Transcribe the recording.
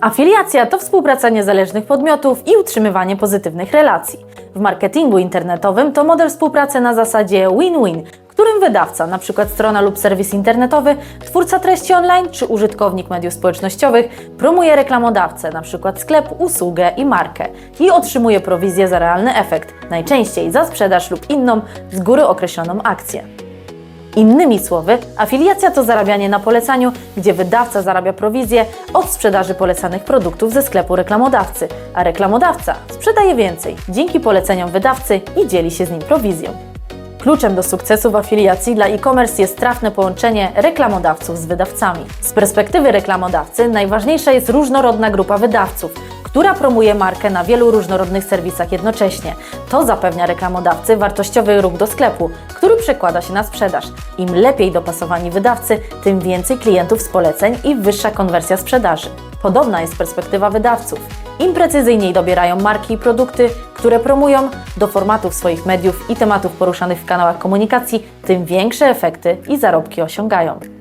Afiliacja to współpraca niezależnych podmiotów i utrzymywanie pozytywnych relacji. W marketingu internetowym to model współpracy na zasadzie win-win, którym wydawca, np. strona lub serwis internetowy, twórca treści online czy użytkownik mediów społecznościowych promuje reklamodawcę, np. sklep, usługę i markę i otrzymuje prowizję za realny efekt, najczęściej za sprzedaż lub inną z góry określoną akcję. Innymi słowy, afiliacja to zarabianie na polecaniu, gdzie wydawca zarabia prowizję od sprzedaży polecanych produktów ze sklepu reklamodawcy, a reklamodawca sprzedaje więcej dzięki poleceniom wydawcy i dzieli się z nim prowizją. Kluczem do sukcesu w afiliacji dla e-commerce jest trafne połączenie reklamodawców z wydawcami. Z perspektywy reklamodawcy najważniejsza jest różnorodna grupa wydawców, która promuje markę na wielu różnorodnych serwisach jednocześnie. To zapewnia reklamodawcy wartościowy ruch do sklepu, który przekłada się na sprzedaż. Im lepiej dopasowani wydawcy, tym więcej klientów z poleceń i wyższa konwersja sprzedaży. Podobna jest perspektywa wydawców. Im precyzyjniej dobierają marki i produkty, które promują, do formatów swoich mediów i tematów poruszanych w kanałach komunikacji, tym większe efekty i zarobki osiągają.